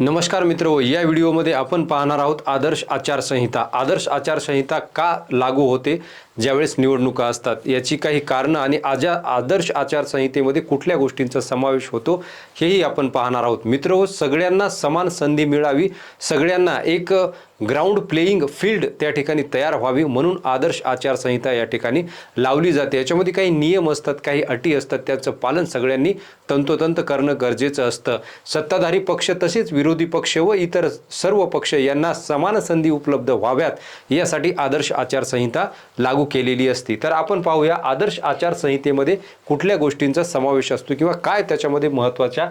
नमस्कार मित्र या व्हिडिओमध्ये आपण पाहणार आहोत आदर्श आचारसंहिता. आदर्श आचारसंहिता का लागू होते? ज्यावेळेस निवडणुका असतात याची काही कारणं आणि आजा आदर्श आचारसंहितेमध्ये कुठल्या गोष्टींचा समावेश होतो हेही आपण पाहणार आहोत. मित्र हो, सगळ्यांना समान संधी मिळावी सगळ्यांना एक ग्राउंड प्लेईंग फील्ड त्या ठिकाणी तयार व्हावी म्हणून आदर्श आचारसंहिता या ठिकाणी लावली जाते. याच्यामध्ये काही नियम असतात काही अटी असतात त्याचं पालन सगळ्यांनी तंतोतंत करणं गरजेचं असतं. सत्ताधारी पक्ष तसेच विरोधी पक्ष व इतर सर्व पक्ष यांना समान संधी उपलब्ध व्हाव्यात यासाठी आदर्श आचारसंहिता लागू केलेली असती. तर आपण पाहूया आदर्श आचारसंहितेमध्ये कुठल्या गोष्टींचा समावेश असतो किंवा काय त्याच्यामध्ये महत्त्वाच्या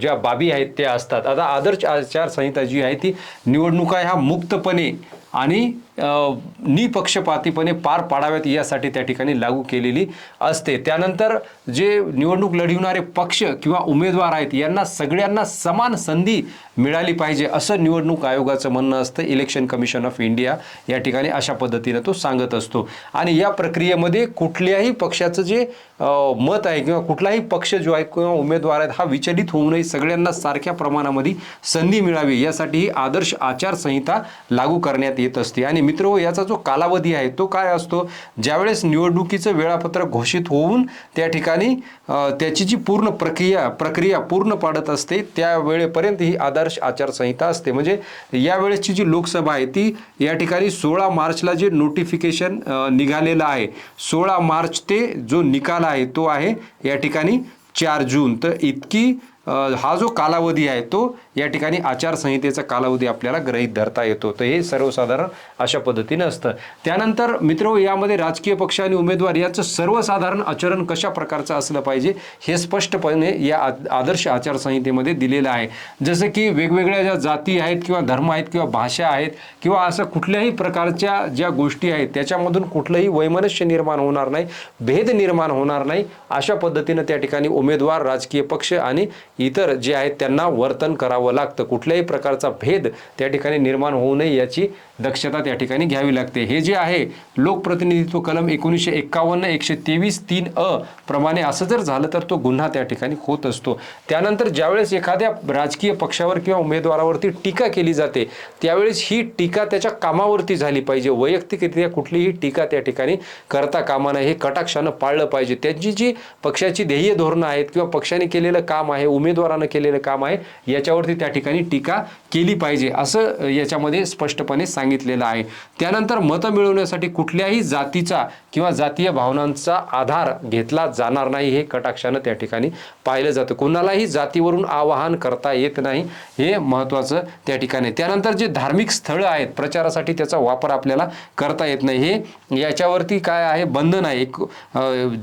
ज्या बाबी आहेत त्या असतात. आता आदर्श आचारसंहिता जी आहे ती निवडणुका ह्या मुक्तपणे आणि निपक्षपातीपणे पार पाडाव्यात यासाठी त्या ठिकाणी लागू केलेली असते. त्यानंतर जे निवडणूक लढविणारे पक्ष किंवा उमेदवार आहेत यांना सगळ्यांना समान संधी मिळाली पाहिजे असं निवडणूक आयोगाचं म्हणणं असतं. इलेक्शन कमिशन ऑफ इंडिया या ठिकाणी अशा पद्धतीनं तो सांगत असतो. आणि या प्रक्रियेमध्ये कुठल्याही पक्षाचं जे मत आहे किंवा कुठलाही पक्ष जो आहे किंवा उमेदवार आहेत हा विचलित होऊ नये. सगळ्यांना सारख्या प्रमाणामध्ये संधी मिळावी यासाठी ही आदर्श आचारसंहिता लागू करण्यात येत असते. आणि मित्र याचा जो कालावधी आहे तो काय असतो? ज्यावेळेस निवडणुकीचं वेळापत्रक घोषित होऊन त्या ठिकाणी त्याची जी पूर्ण प्रक्रिया प्रक्रिया पूर्ण पाडत असते त्या वेळेपर्यंत ही आदर्श आचारसंहिता असते. म्हणजे यावेळेसची जी लोकसभा आहे ती या ठिकाणी सोळा मार्चला जे नोटिफिकेशन निघालेलं आहे सोळा मार्च ते जो निकाल आहे तो आहे या ठिकाणी चार जून. तर इतकी हा जो कालावधी आहे तो या ठिकाणी आचारसंहितेचा कालावधी आपल्याला ग्रहीत धरता येतो. तर हे सर्वसाधारण अशा पद्धतीनं असतं. त्यानंतर मित्र हो, यामध्ये राजकीय पक्ष आणि उमेदवार याचं सर्वसाधारण आचरण कशा प्रकारचं असलं पाहिजे हे स्पष्टपणे या आदर्श आचारसंहितेमध्ये दिलेलं आहे. जसं की वेगवेगळ्या ज्या जाती आहेत किंवा धर्म आहेत किंवा भाषा आहेत किंवा असं कुठल्याही प्रकारच्या ज्या गोष्टी आहेत त्याच्यामधून कुठलंही वैमनस्य निर्माण होणार नाही भेद निर्माण होणार नाही अशा पद्धतीनं त्या ठिकाणी उमेदवार राजकीय पक्ष आणि इतर जे आहेत त्यांना वर्तन करावं लागतं. कुठल्याही प्रकारचा भेद त्या ठिकाणी निर्माण होऊ नये याची दक्षता त्या ठिकाणी घ्यावी लागते. हे जे आहे लोकप्रतिनिधित्व कलम एकोणीसशे एक्कावन्न एकशे तेवीस तीन अ प्रमाणे असं जर झालं तर तो गुन्हा त्या ठिकाणी होत असतो. त्यानंतर ज्यावेळेस एखाद्या राजकीय पक्षावर किंवा उमेदवारावरती टीका केली जाते त्यावेळेस ही टीका त्याच्या कामावरती झाली पाहिजे. वैयक्तिकरित्या कुठलीही टीका त्या ठिकाणी करता कामा नये. हे कटाक्षानं पाळलं पाहिजे. त्यांची जी पक्षाची ध्येय धोरणं आहेत किंवा पक्षाने केलेलं काम आहे उमेदवारानं केलेलं काम आहे. याच्यावरती त्या ठिकाणी टीका केली पाहिजे असं याच्यामध्ये स्पष्टपणे सांगितलेलं आहे. त्यानंतर मतं मिळवण्यासाठी कुठल्याही जातीचा किंवा जातीय भावनांचा आधार घेतला जाणार नाही हे कटाक्षानं त्या ठिकाणी पाहिलं जातं. कोणालाही जातीवरून आवाहन करता येत नाही हे महत्त्वाचं त्या ठिकाणी. त्यानंतर जे धार्मिक स्थळं आहेत प्रचारासाठी त्याचा वापर आपल्याला करता येत नाही. हे याच्यावरती काय आहे? बंधन आहे. एक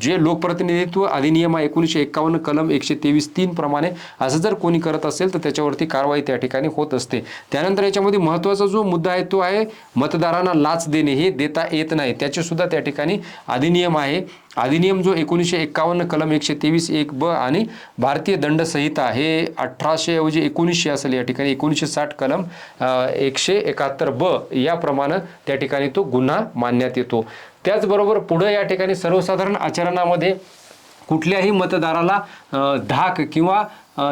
जे लोकप्रतिनिधित्व अधिनियम आहे एकोणीसशे एक्कावन्न कलम एकशे तेवीस तीन प्रमाणे असं जर कोणी करत असेल तर त्याच्यावरती कारवाई त्या ठिकाणी होत असते. त्यानंतर याच्यामध्ये महत्त्वाचा जो मुद्दा आहे तो आहे मतदारांना लाच देणे. हे देता येत नाही. त्याचे सुद्धा त्या ठिकाणी अधिनियम आहे. अधिनियम जो एकोणीसशे एक्कावन्न कलम एकशे तेवीस एक ब आणि भारतीय दंड संहिता हे अठराशे ऐवजी एकोणीसशे असेल या ठिकाणी. एकोणीसशे साठ कलम एकशे एकाहत्तर ब याप्रमाणे त्या ठिकाणी तो गुन्हा मानण्यात येतो. त्याचबरोबर पुढं या ठिकाणी सर्वसाधारण आचरणामध्ये कुठल्याही मतदाराला धाक किंवा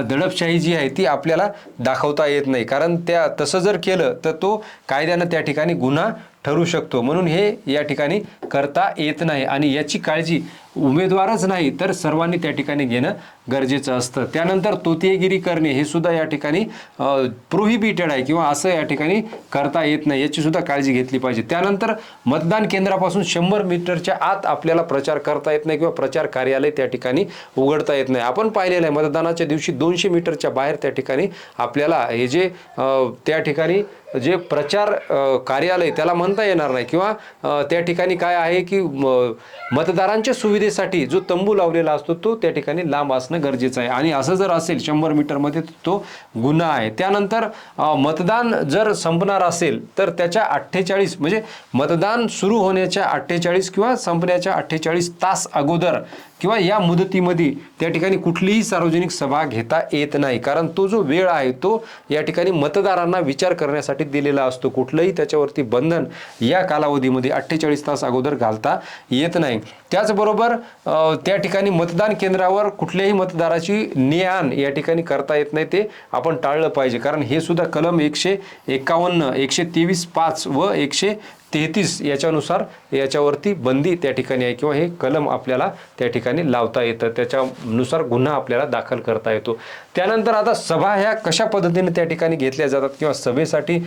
दडपशाही जी आहे ती आपल्याला दाखवता येत नाही. कारण त्या तसं जर केलं तर तो कायद्यानं त्या ठिकाणी गुन्हा ठरू शकतो. म्हणून हे या ठिकाणी करता येत नाही. आणि याची काळजी उमेदवारच नाही तर सर्वांनी त्या ठिकाणी घेणं गरजेचं असतं. त्यानंतर तोतियगिरी करणे हे सुद्धा या ठिकाणी प्रोहिबिटेड आहे किंवा असं या ठिकाणी करता येत नाही याची सुद्धा काळजी घेतली पाहिजे. त्यानंतर मतदान केंद्रापासून शंभर मीटरच्या आत आपल्याला प्रचार करता येत नाही किंवा प्रचार कार्यालय त्या ठिकाणी उघडता येत नाही. आपण पाहिलेलं आहे मतदानाच्या दिवशी दोनशे मीटरच्या बाहेर त्या ठिकाणी आपल्याला हे जे त्या ठिकाणी जे प्रचार कार्यालय त्याला म्हणता येणार नाही किंवा त्या ठिकाणी काय आहे की म, मतदारांच्या सुविधेसाठी जो तंबू लावलेला असतो तो त्या ठिकाणी लांब असणं गरजेचं आहे. आणि असं जर असेल शंभर मीटरमध्ये तो गुन्हा आहे. त्यानंतर मतदान जर संपणार असेल तर त्याच्या अठ्ठेचाळीस म्हणजे मतदान सुरू होण्याच्या अठ्ठेचाळीस किंवा संपण्याच्या अठ्ठेचाळीस तास अगोदर किंवा या मुदतीमध्ये त्या ठिकाणी कुठलीही सार्वजनिक सभा घेता येत नाही. कारण तो जो वेळ आहे तो या ठिकाणी मतदारांना विचार करण्यासाठी दिलेला असतो. कुठलंही त्याच्यावरती बंधन या कालावधीमध्ये अठ्ठेचाळीस तास अगोदर घालता येत नाही. त्याचबरोबर त्या ठिकाणी मतदान केंद्रावर कुठल्याही मतदाराची ने आण या ठिकाणी करता येत नाही ते आपण टाळलं पाहिजे. कारण हे सुद्धा कलम एकशे एकावन्न एकशे तेवीस पाच व एकशे तेहतीस याच्यानुसार याच्यावरती बंदी त्या ठिकाणी आहे किंवा हे कलम आपल्याला त्या ठिकाणी लावता येतं. त्याच्यानुसार गुन्हा आपल्याला दाखल करता येतो. त्यानंतर आता सभा ह्या कशा पद्धतीने त्या ठिकाणी घेतल्या जातात किंवा सभेसाठी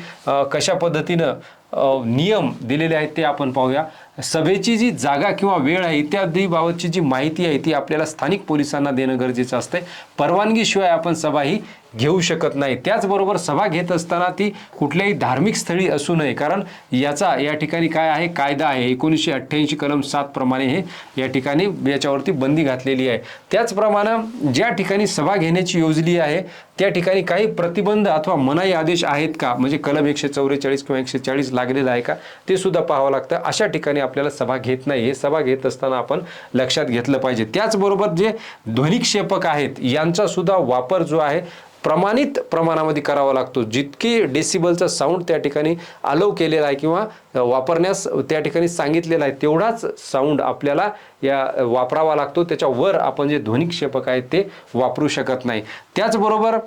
कशा पद्धतीनं नियम दिलेले आहेत ते आपण पाहूया. सभेची जी जागा किंवा वेळ आहे इत्यादीबाबतची जी माहिती आहे ती आपल्याला स्थानिक पोलिसांना देणं गरजेचं असतंय. परवानगीशिवाय आपण सभा ही घेऊ शकत नाही. त्याचबरोबर सभा घेत असताना ती कुठल्याही धार्मिक स्थळी असू नये. कारण याचा या ठिकाणी काय आहे? कायदा आहे. एकोणीसशे अठ्ठ्याऐंशी कलम सात प्रमाणे हे या ठिकाणी याच्यावरती बंदी घातलेली आहे. त्याचप्रमाणे ज्या ठिकाणी सभा घेण्याची योजली आहे त्या ठिकाणी काही प्रतिबंध अथवा मनाई आदेश आहेत का? म्हणजे कलम एकशे चौवेचाळीस किंवा एकशे चाळीस लागलेलं आहे का ते सुद्धा पाहावं लागतं. अशा ठिकाणी आपल्याला सभा घेत नाही हे सभा घेत असताना आपण लक्षात घेतलं पाहिजे. त्याचबरोबर जे ध्वनिक्षेपक आहेत यांचा सुद्धा वापर जो आहे प्रमाणित प्रमाणामध्ये करावा लागतो. जितके डेसिबलचा साऊंड त्या ठिकाणी अलाव केलेला आहे किंवा वापरण्यास त्या ठिकाणी सांगितलेला आहे तेवढाच साऊंड आपल्याला या वापरावा लागतो. त्याच्यावर आपण जे ध्वनिक्षेपक आहेत ते वापरू शकत नाही. त्याचबरोबर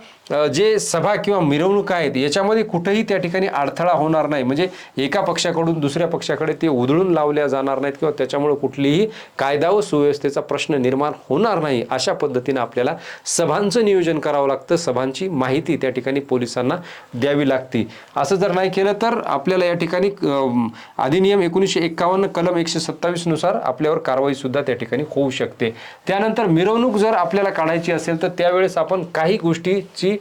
जे सभा किंवा मिरवणूक आहेत याच्यामध्ये कुठेही त्या ठिकाणी अडथळा होणार नाही. म्हणजे एका पक्षाकडून दुसऱ्या पक्षाकडे ते उधळून लावल्या जाणार नाहीत किंवा त्याच्यामुळे कुठलीही कायदा व सुव्यवस्थेचा प्रश्न निर्माण होणार नाही. अशा पद्धतीनं आपल्याला सभांचं नियोजन करावं लागतं. सभांची माहिती त्या ठिकाणी पोलिसांना द्यावी लागते. असं जर नाही केलं तर आपल्याला या ठिकाणी अधिनियम एकोणीसशे एकावन्न कलम एकशे सत्तावीसनुसार आपल्यावर कारवाई सुद्धा त्या ठिकाणी होऊ शकते. त्यानंतर मिरवणूक जर आपल्याला काढायची असेल तर त्यावेळेस आपण काही गोष्टीची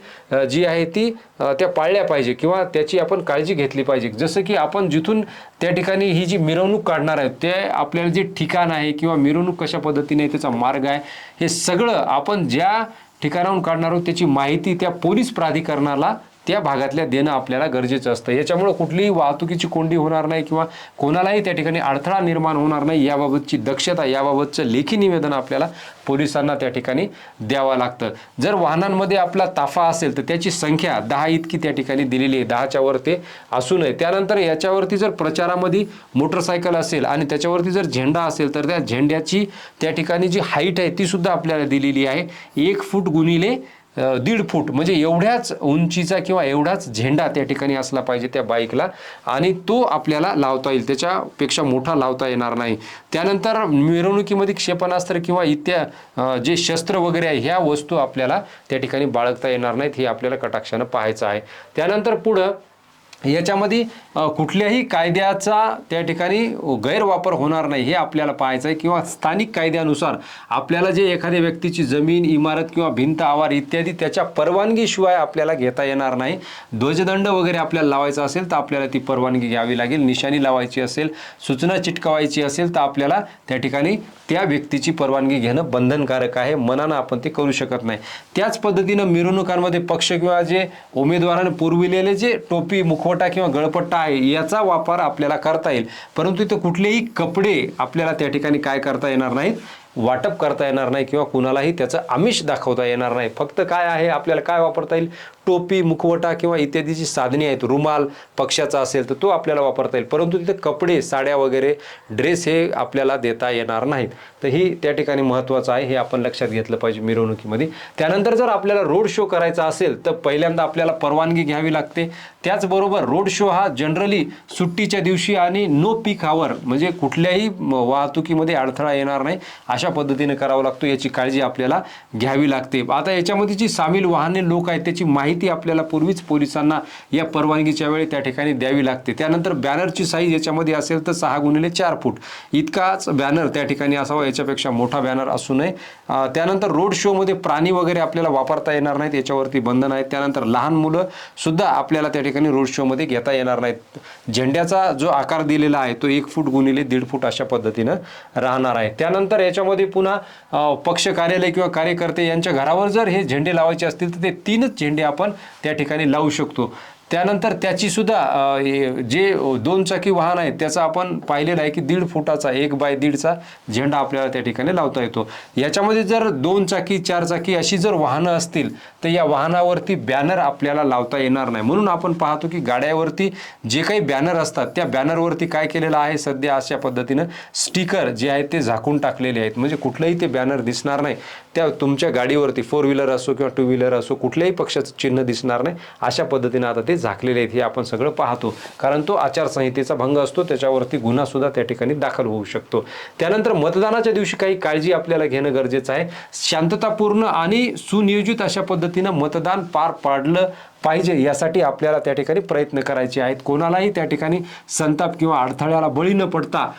जी आहे ती त्या पाळल्या पाहिजे किंवा त्याची आपण काळजी घेतली पाहिजे. जसं की आपण जिथून त्या ठिकाणी ही जी मिरवणूक काढणार आहे ते आपल्याला जे ठिकाण आहे किंवा मिरवणूक कशा पद्धतीने त्याचा मार्ग आहे हे सगळं आपण ज्या ठिकाणाहून काढणार आहोत. त्याची माहिती त्या पोलीस प्राधिकरणाला त्या भागातल्या देणं आपल्याला गरजेचं असतं. याच्यामुळं कुठलीही वाहतुकीची कोंडी होणार नाही किंवा कोणालाही त्या ठिकाणी अडथळा निर्माण होणार नाही याबाबतची दक्षता याबाबतचं लेखी निवेदन आपल्याला पोलिसांना त्या ठिकाणी द्यावं लागतं. जर वाहनांमध्ये आपला ताफा असेल तर त्याची संख्या दहा इतकी त्या ठिकाणी दिलेली आहे. दहाच्या वर ते असू नये त्यानंतर याच्यावरती जर प्रचारामध्ये मोटरसायकल असेल आणि त्याच्यावरती जर झेंडा असेल तर त्या झेंड्याची त्या ठिकाणी जी हाईट आहे ती सुद्धा आपल्याला दिलेली आहे. एक फूट गुणिले दीड फूट म्हणजे एवढ्याच उंचीचा किंवा एवढाच झेंडा त्या ठिकाणी असला पाहिजे त्या बाईकला आणि तो आपल्याला लावता येईल त्याच्यापेक्षा मोठा लावता येणार नाही. त्यानंतर मिरवणुकीमध्ये क्षेपणास्त्र किंवा इत्या जे शस्त्र वगैरे आहे ह्या वस्तू आपल्याला त्या ठिकाणी बाळगता येणार नाहीत हे आपल्याला कटाक्षानं पाहायचं आहे. त्यानंतर पुढं याच्यामध्ये कुठल्याही कायद्याचा त्या ठिकाणी गैरवापर होणार नाही हे आपल्याला पाहायचं आहे किंवा स्थानिक कायद्यानुसार आपल्याला जे एखाद्या व्यक्तीची जमीन इमारत किंवा भिंत आवार इत्यादी त्याच्या परवानगीशिवाय आपल्याला घेता येणार नाही. ध्वजदंड वगैरे आपल्याला लावायचा असेल तर आपल्याला ती परवानगी घ्यावी लागेल. निशाणी लावायची असेल सूचना चिटकवायची असेल तर आपल्याला त्या ठिकाणी त्या व्यक्तीची परवानगी घेणं बंधनकारक आहे. मनानं आपण ते करू शकत नाही. त्याच पद्धतीनं मिरवणुकांमध्ये पक्ष किंवा जे उमेदवाराने पुरविलेले जे टोपी मुख खोटा किंवा गळपट्टा आहे याचा वापर आपल्याला करता येईल. परंतु इथं कुठलेही कपडे आपल्याला त्या ठिकाणी काय करता येणार नाहीत. वाटप करता येणार नाही किंवा कुणालाही त्याचं आमिष दाखवता येणार नाही. फक्त काय आहे आपल्याला काय वापरता येईल? टोपी मुखवटा किंवा इत्यादी जी साधने आहेत. रुमाल पक्षाचा असेल तर तो आपल्याला वापरता येईल. परंतु तिथे कपडे साड्या वगैरे ड्रेस हे आपल्याला देता येणार नाहीत. तर ही त्या ठिकाणी महत्त्वाचं आहे. हे आपण लक्षात घेतलं पाहिजे मिरवणुकीमध्ये. त्यानंतर जर आपल्याला रोड शो करायचा असेल तर पहिल्यांदा आपल्याला परवानगी घ्यावी लागते. त्याचबरोबर रोड शो हा जनरली सुट्टीच्या दिवशी आणि नो पीक आवर म्हणजे कुठल्याही वाहतुकीमध्ये अडथळा येणार नाही. अशा कशा पद्धतीने करावा लागतो याची काळजी आपल्याला घ्यावी लागते. आता याच्यामध्ये जी सामील वाहने लोक आहेत त्याची माहिती आपल्याला पूर्वीच पोलिसांना या परवानगीच्या वेळी त्या ठिकाणी द्यावी लागते. त्यानंतर बॅनरची साईज याच्यामध्ये असेल तर सहा गुणिले चार फूट. इतकाच बॅनर त्या ठिकाणी असावा याच्यापेक्षा मोठा बॅनर असू नये. त्यानंतर रोड शोमध्ये प्राणी वगैरे आपल्याला वापरता येणार नाहीत याच्यावरती बंधन आहेत. त्यानंतर लहान मुलं सुद्धा आपल्याला त्या ठिकाणी रोड शोमध्ये घेता येणार नाहीत. झेंड्याचा जो आकार दिलेला आहे तो एक फूट गुणिले दीड फूट अशा पद्धतीनं राहणार आहे. त्यानंतर याच्यामध्ये पुन्हा पक्ष कार्यालय किंवा कार्यकर्ते यांच्या घरावर जर हे झेंडे लावायचे असतील तर ते तीनच झेंडे आपण त्या ठिकाणी लावू शकतो. त्यानंतर त्याची सुद्धा हे जे दोन चाकी वाहन आहे त्याचा आपण पाहिलेला आहे की दीड फुटाचा एक बाय दीडचा झेंडा आपल्याला त्या ठिकाणी लावता येतो. याच्यामध्ये जर दोन चाकी चार चाकी अशी जर वाहनं असतील तर या वाहनावरती बॅनर आपल्याला लावता येणार नाही. म्हणून आपण पाहतो की गाड्यावरती जे काही बॅनर असतात त्या बॅनरवरती काय केलेलं आहे सध्या अशा पद्धतीनं स्टिकर जे आहेत ते झाकून टाकलेले आहेत. म्हणजे कुठलंही ते बॅनर दिसणार नाही. त्या तुमच्या गाडीवरती फोर व्हीलर असो किंवा टू व्हीलर असो कुठल्याही पक्षाचं चिन्ह दिसणार नाही. अशा पद्धतीनं आता ते झाकलेले आहेत हे आपण सगळं पाहतो. कारण तो आचारसंहितेचा भंग असतो त्याच्यावरती गुन्हा सुद्धा त्या ठिकाणी दाखल होऊ शकतो. त्यानंतर मतदानाच्या दिवशी काही काळजी आपल्याला घेणं गरजेचं आहे. शांततापूर्ण आणि सुनियोजित अशा पद्धतीनं मतदान पार पाडलं पाहिजे यासाठी आपल्याला त्या ठिकाणी प्रयत्न करायचे आहेत. कोणालाही त्या ठिकाणी संताप किंवा अडथळ्याला बळी न पडता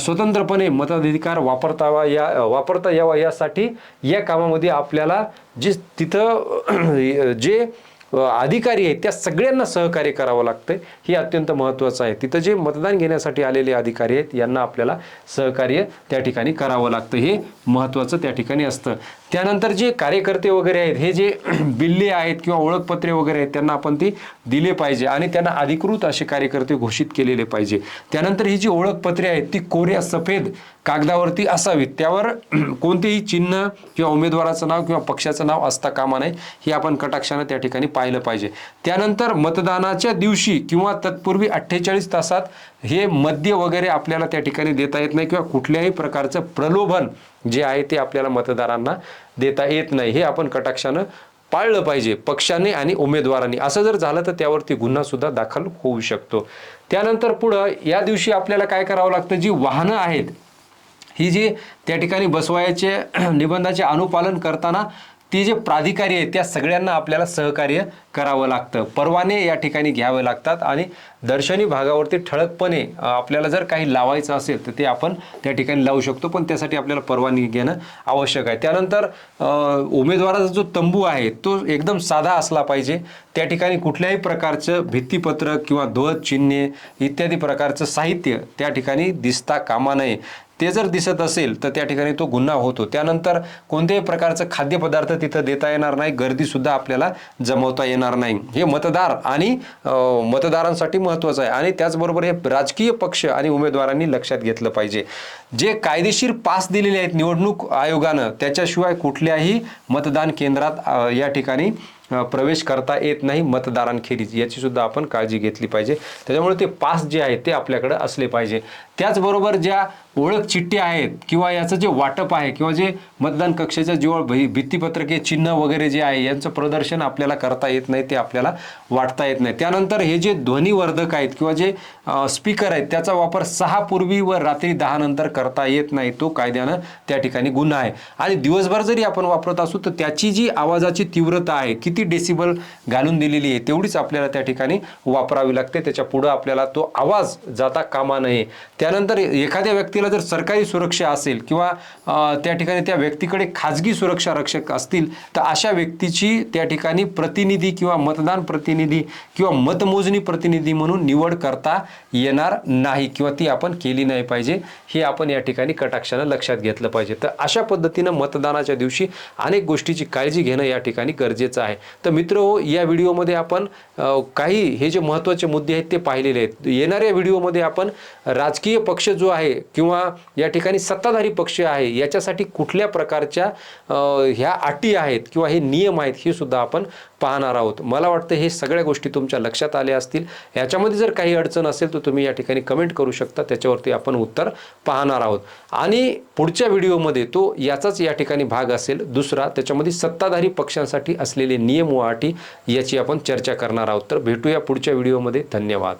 स्वतंत्रपणे मताधिकार वापरतावा या वापरता यावा यासाठी या कामामध्ये आपल्याला जे तिथं जे अधिकारी आहेत त्या सगळ्यांना सहकार्य करावं लागतं हे अत्यंत महत्त्वाचं आहे. तिथं जे मतदान घेण्यासाठी आलेले अधिकारी आहेत यांना आपल्याला सहकार्य त्या ठिकाणी करावं लागतं. हे महत्त्वाचं त्या ठिकाणी असतं. त्यानंतर जे कार्यकर्ते वगैरे आहेत हे जे बिल्ले आहेत किंवा ओळखपत्रे वगैरे आहेत त्यांना आपण ती दिले पाहिजे आणि त्यांना अधिकृत असे कार्यकर्ते घोषित केलेले पाहिजे. त्यानंतर ही जी ओळखपत्रे आहेत ती कोऱ्या सफेद कागदावरती असावीत. त्यावर कोणतेही चिन्ह किंवा उमेदवाराचं नाव किंवा पक्षाचं नाव असता कामा नये हे आपण कटाक्षानं त्या ठिकाणी पाहिलं पाहिजे. त्यानंतर मतदानाच्या दिवशी किंवा तत्पूर्वी अठ्ठेचाळीस तासात हे मद्य वगैरे आपल्याला त्या ठिकाणी देता येत नाही किंवा कुठल्याही प्रकारचं प्रलोभन जे आहे ते आपल्याला मतदारांना देता येत नाही. हे आपण कटाक्षानं पाळलं पाहिजे पक्षाने आणि उमेदवारांनी. असं जर झालं तर त्यावरती गुन्हा सुद्धा दाखल होऊ शकतो. त्यानंतर पुढं या दिवशी आपल्याला काय करावं लागतं? जी वाहनं आहेत ही जी त्या ठिकाणी बसवायचे निबंधाचे अनुपालन करताना ती जे प्राधिकारी आहेत त्या सगळ्यांना आपल्याला सहकार्य करावं लागतं. परवाने या ठिकाणी घ्यावे लागतात आणि दर्शनी भागावरती ठळकपणे आपल्याला जर काही लावायचं असेल तर ते आपण त्या ठिकाणी लावू शकतो. पण त्यासाठी आपल्याला परवानगी घेणं आवश्यक आहे. त्यानंतर उमेदवाराचा जो तंबू आहे तो एकदम साधा असला पाहिजे. त्या ठिकाणी कुठल्याही प्रकारचं भित्तीपत्रक किंवा ध्वज चिन्हे इत्यादी प्रकारचं साहित्य त्या ठिकाणी दिसता कामा नये. ते जर दिसत असेल तर त्या ठिकाणी तो गुन्हा होतो त्यानंतर कोणत्याही प्रकारचं खाद्यपदार्थ तिथं देता येणार नाही गर्दीसुद्धा आपल्याला जमवता येणार नाही. हे मतदार आणि मतदारांसाठी महत्त्वाचं आहे. आणि त्याचबरोबर हे राजकीय पक्ष आणि उमेदवारांनी लक्षात घेतलं पाहिजे. जे कायदेशीर पास दिलेले आहेत निवडणूक आयोगानं त्याच्याशिवाय कुठल्याही मतदान केंद्रात या ठिकाणी प्रवेश करता येत नाही मतदारांखेरीज. याचीसुद्धा आपण काळजी घेतली पाहिजे. त्याच्यामुळे ते पास जे आहेत ते आपल्याकडं असले पाहिजे. त्याचबरोबर ज्या ओळख चिठ्ठी आहेत किंवा याचं जे वाटप आहे किंवा जे मतदान कक्षाच्या जेव्हा भी भित्तीपत्रके चिन्ह वगैरे जे आहे यांचं प्रदर्शन आपल्याला करता येत नाही ते आपल्याला वाटता येत नाही. त्यानंतर हे जे ध्वनिवर्धक आहेत किंवा जे स्पीकर आहेत त्याचा वापर सहा पूर्वी व रात्री दहा नंतर करता येत नाही तो कायद्यानं त्या ठिकाणी गुन्हा आहे. आणि दिवसभर जरी आपण वापरत असू तर त्याची जी आवाजाची तीव्रता आहे किती डेसिबल घालून दिलेली आहे तेवढीच आपल्याला त्या ठिकाणी वापरावी लागते. त्याच्या पुढं आपल्याला तो आवाज जाता कामा नये. त्यानंतर एखाद्या व्यक्ती व्यक्तीला जर सरकारी सुरक्षा असेल किंवा त्या ठिकाणी त्या व्यक्तीकडे खाजगी सुरक्षा रक्षक असतील तर अशा व्यक्तीची त्या ठिकाणी प्रतिनिधी किंवा मतदान प्रतिनिधी किंवा मतमोजणी प्रतिनिधी म्हणून निवड करता येणार नाही किंवा ती आपण केली नाही पाहिजे हे आपण या ठिकाणी कटाक्षानं लक्षात घेतलं पाहिजे. तर अशा पद्धतीनं मतदानाच्या दिवशी अनेक गोष्टीची काळजी घेणं या ठिकाणी गरजेचं आहे. तर मित्र हो या व्हिडिओमध्ये आपण काही हे जे महत्त्वाचे मुद्दे आहेत ते पाहिलेले आहेत. येणाऱ्या व्हिडिओमध्ये आपण राजकीय पक्ष जो आहे किंवा किंवा या ठिकाणी सत्ताधारी पक्ष आहे याच्यासाठी कुठल्या प्रकारच्या ह्या अटी आहेत किंवा हे नियम आहेत हे सुद्धा आपण पाहणार आहोत. मला वाटतं हे सगळ्या गोष्टी तुमच्या लक्षात आल्या असतील. याच्यामध्ये जर काही अडचण असेल तर तुम्ही या ठिकाणी कमेंट करू शकता. त्याच्यावरती आपण उत्तर पाहणार आहोत. आणि पुढच्या व्हिडिओमध्ये तो याचाच या ठिकाणी भाग असेल दुसरा. त्याच्यामध्ये सत्ताधारी पक्षांसाठी असलेले नियम व अटी याची आपण चर्चा करणार आहोत. तर भेटूया पुढच्या व्हिडिओमध्ये. धन्यवाद.